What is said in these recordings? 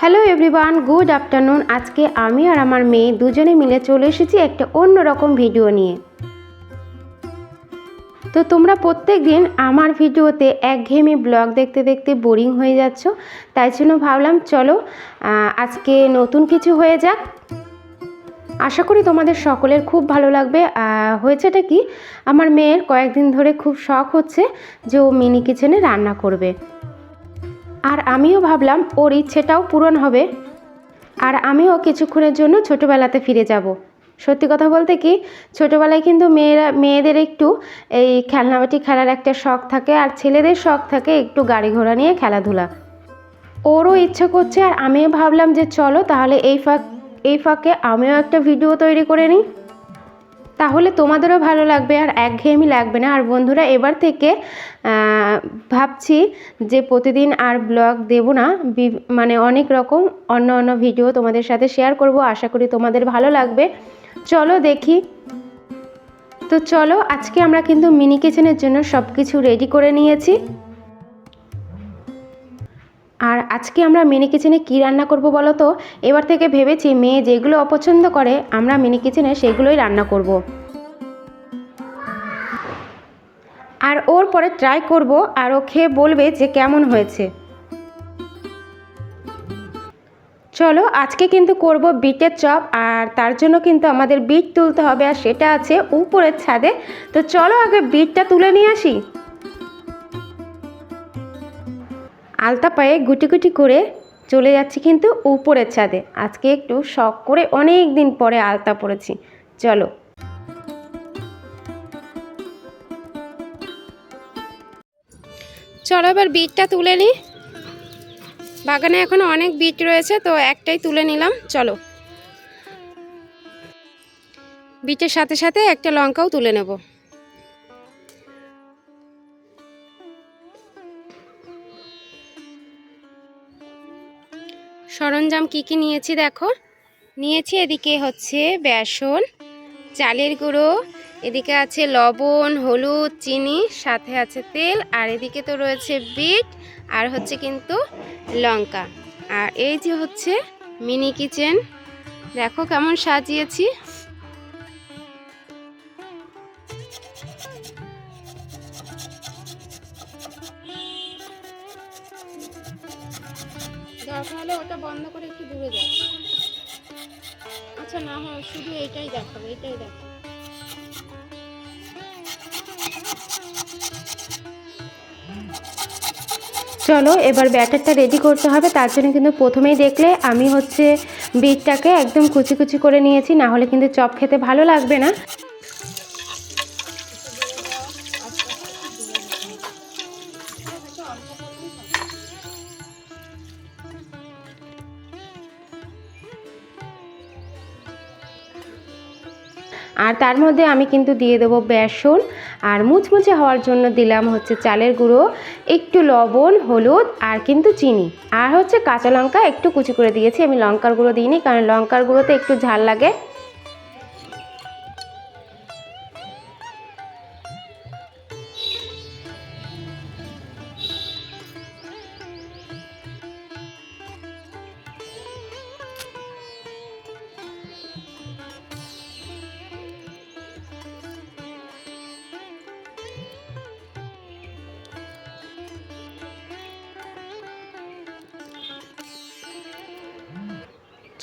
Hello everyone good afternoon আজকে আমি আর আমার মেয়ে দুজনে মিলে চলে এসেছি একটা অন্যরকম ভিডিও নিয়ে। তো তোমরা প্রত্যেক দিন আমার ভিডিওতে একঘেয়েমি ব্লগ দেখতে দেখতে বোরিং হয়ে যাচ্ছ, তাই জন্য ভাবলাম চলো আজকে নতুন কিছু হয়ে যাক। আশা করি তোমাদের সকলের খুব ভালো লাগবে। হয়েছেটা কি, আমার মেয়ের কয়েকদিন ধরে খুব শখ হচ্ছে যে ও মিনি কিচেনে রান্না করবে। আর আমিও ভাবলাম ওর ইচ্ছেটাও পূরণ হবে। আর আমিও কিছুক্ষণের জন্য ছোটোবেলাতে ফিরে যাব। সত্যি কথা বলতে কি, ছোটোবেলায় কিন্তু মেয়েরা, মেয়েদের একটু এই খেলনাবাটি খেলার একটা শখ থাকে আর ছেলেদের শখ থাকে একটু গাড়ি ঘোড়া নিয়ে খেলাধুলা। ওরও ইচ্ছে করছে আর আমিও ভাবলাম যে চলো তাহলে এই ফাঁক, এই ফাঁকে আমিও একটা ভিডিও তৈরি করে নিই। তাহলে তোমাদেরও ভালো লাগবে আর একঘেয়েমি লাগবে না। আর বন্ধুরা, এবার থেকে ভাবছি যে প্রতিদিন আর ব্লগ দেব না। মানে অনেক রকম অন্য অন্য ভিডিও তোমাদের সাথে শেয়ার করব। আশা করি তোমাদের ভালো লাগবে। চলো দেখি। তো চলো, আজকে আমরা কিন্তু মিনি কিচেনের জন্য সব কিছু রেডি করে নিয়েছি। আর আজকে আমরা মিনি কিচেনে কী রান্না করব বলো তো? এবার থেকে ভেবেছি মেয়ে যেগুলো অপছন্দ করে, আমরা মিনি কিচেনে সেগুলোই রান্না করব। আর ওর পরে ট্রাই করব আর ও খেয়ে বলবে যে কেমন হয়েছে। চলো, আজকে কিন্তু করব বিটের চপ আর তার জন্য কিন্তু আমাদের বিট তুলতে হবে আর সেটা আছে উপরের ছাদে। তো চলো আগে বিটটা তুলে নিয়ে আসি। আলতা পায়ে গুটি গুটি করে চলে যাচ্ছি কিন্তু উপরের ছাদে। আজকে একটু শখ করে অনেক দিন পরে আলতা পরেছি। চলো। চলো এবার বিটটা তুলে নিই বাগানে এখনও অনেক বিট রয়েছে, তো একটাই তুলে নিলাম। চলো। বিটের সাথে সাথে একটা লঙ্কাও তুলে নেব। সরঞ্জাম কি কি নিয়েছি দেখো? নিয়েছি এদিকে হচ্ছে বেসন, চালের গুঁড়ো, এদিকে আছে লবণ, হলুদ, চিনি, সাথে আছে তেল, আর এদিকে তো রয়েছে বিট আর হচ্ছে কিন্তু লঙ্কা। আর এই যে হচ্ছে মিনি কিচেন। দেখো কেমন সাজিয়েছি। চলো, এবার ব্যাটারটা রেডি করতে হবে, তার জন্য কিন্তু প্রথমেই দেখলে আমি হচ্ছে বিটটাকে একদম কুচি কুচি করে নিয়েছি, না হলে কিন্তু চপ খেতে ভালো লাগবে না। আর তার মধ্যে আমি কিন্তু দিয়ে দেবো বেসন আর মুচমুচে হওয়ার জন্য দিলাম হচ্ছে চালের গুঁড়ো, একটু লবণ, হলুদ আর কিন্তু চিনি। আর হচ্ছে কাঁচা লঙ্কা একটু কুচি করে দিয়েছি, আমি লঙ্কার গুঁড়ো দিইনি কারণ লঙ্কার গুঁড়োতে একটু ঝাল লাগে।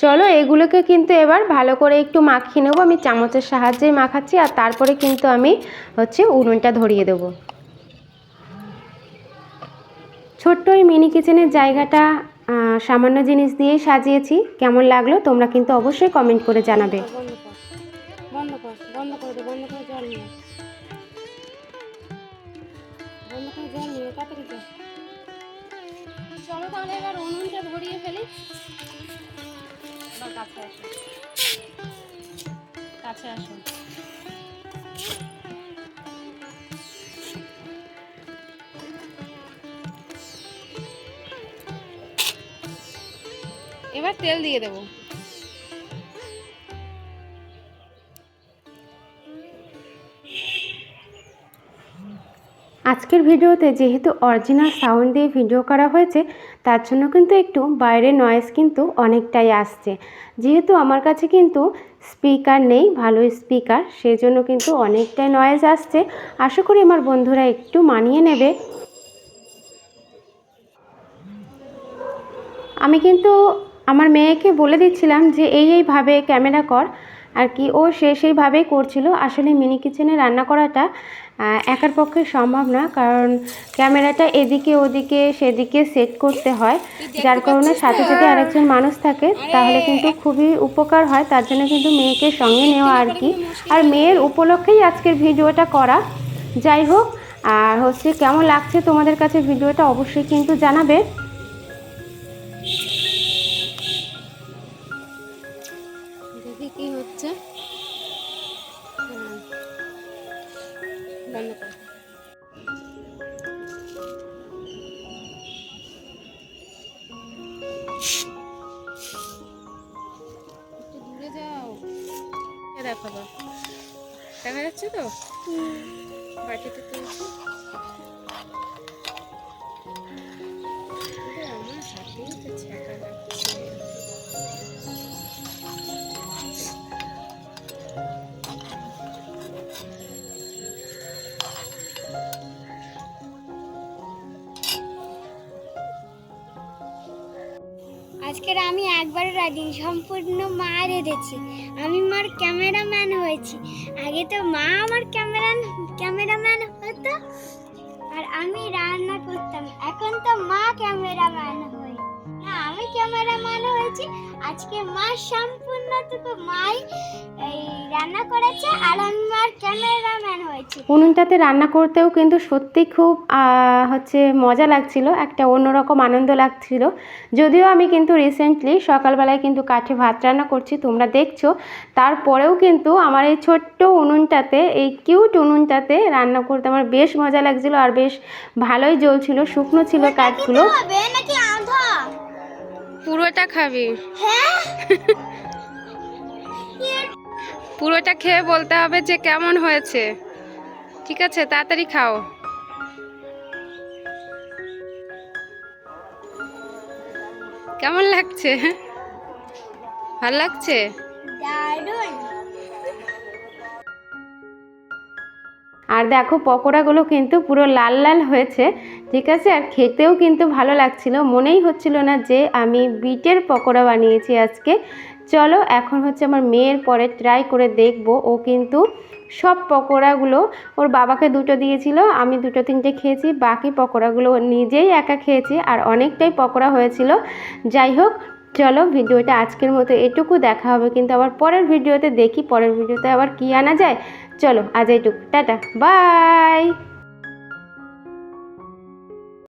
চলো এগুলোকে কিন্তু এবার ভালো করে একটু মাখিয়ে নেব। আমি চামচের সাহায্যে মাখাচ্ছি আর তারপরে কিন্তু আমি হচ্ছে উনুনটা ধরিয়ে দেবো। ছোট্ট এই মিনি কিচেনের জায়গাটা সামান্য জিনিস দিয়েই সাজিয়েছি। কেমন লাগল তোমরা কিন্তু অবশ্যই কমেন্ট করে জানাবে। চলো তাহলে এবার ধরিয়ে ফেলি। এবার কাছে আসো। কাছে আসো। এবার তেল দিয়ে দেবো। আজকের ভিডিওতে যেহেতু অরিজিনাল সাউন্ড দিয়ে ভিডিও করা হয়েছে, তার জন্য কিন্তু একটু বাইরের নয়েজ কিন্তু অনেকটাই আসছে। যেহেতু আমার কাছে কিন্তু স্পিকার নেই, ভালো স্পিকার সেই জন্য কিন্তু অনেকটাই নয়েজ আসছে। আশা করি আমার বন্ধুরা একটু মানিয়ে নেবে। আমি কিন্তু আমার মেয়েকে বলে দিচ্ছিলাম যে, এই এইভাবে ক্যামেরা কর। আর কি ও সে সেইভাবেই করছিল। আসলে মিনি কিচেনে রান্না করাটা একার পক্ষে সম্ভব না। কারণ ক্যামেরাটা এদিকে ওদিকে সেদিকে সেট করতে হয়। যার কারণে সাথে যদি আরেকজন মানুষ থাকে তাহলে কিন্তু খুবই উপকার হয়। তার জন্য কিন্তু মেয়েকে সঙ্গে নেওয়া আর কি। আর মেয়ের উপলক্ষেই আজকের ভিডিওটা করা। যাই হোক আর হচ্ছে কেমন লাগছে তোমাদের কাছে ভিডিওটা অবশ্যই কিন্তু জানাবে। দূরে যাও এ দেখো দেখা যাচ্ছে তো? বাটিতে তুলছি আজকের আমি একবারও রাখিনি সম্পূর্ণ মা রেঁধেছি। আমি মার ক্যামেরাম্যান হয়েছি। আগে তো মা আমার ক্যামেরা ক্যামেরাম্যান হতো, আর আমি রান্না করতাম। এখন তো মা ক্যামেরাম্যান হয়ে ক্যামেরাম্যান হয়েছি। আজকে মা সম্পূর্ণটুকু মাই এই রান্না করেছে আর আমি মার ক্যামেরাম্যান হয়েছি। উনুনটাতে রান্না করতেও কিন্তু সত্যি খুব হচ্ছে মজা লাগছিল একটা অন্যরকম আনন্দ লাগছিল। যদিও আমি কিন্তু রিসেন্টলি সকালবেলায় কিন্তু কাঠে ভাত রান্না করছি তোমরা দেখছ। তারপরেও কিন্তু আমার এই ছোট্ট উনুনটাতে এই কিউট উনুনটাতে রান্না করতে আমার বেশ মজা লাগছিল আর বেশ ভালোই জ্বলছিল শুকনো ছিল কাঠগুলো। নাকি পুরোটা খাবি। হ্যাঁ? পুরোটা খেয়ে বলতে হবে যে কেমন হয়েছে। ঠিক আছে তাড়াতাড়ি খাও। কেমন লাগছে? ভালো লাগছে? আর দেখো পকোড়াগুলো কিন্তু পুরো লাল লাল হয়েছে। ঠিক আছে? আর খেতেও কিন্তু ভালো লাগছিল। মনেই হচ্ছিল না যে আমি বিটের পকোড়া বানিয়েছি আজকে। চলো, এখন হচ্ছে আমার মেয়ের পরে ট্রাই করে দেখব। ও কিন্তু সব পকোড়াগুলো ওর বাবাকে দুটো দিয়েছিল, আমি দুটো তিনটে খেয়েছি, বাকি পকোড়াগুলো নিজেই একা খেয়েছি আর অনেকটাই পকোড়া হয়েছিল। যাই হোক, চলো ভিডিওটা আজকের মতো এটুকু, দেখা হবে কিন্তু আবার পরের ভিডিওতে দেখি, পরের ভিডিওতে আবার কি আনা যায়। চলো, আজ এইটুকু। Tata bye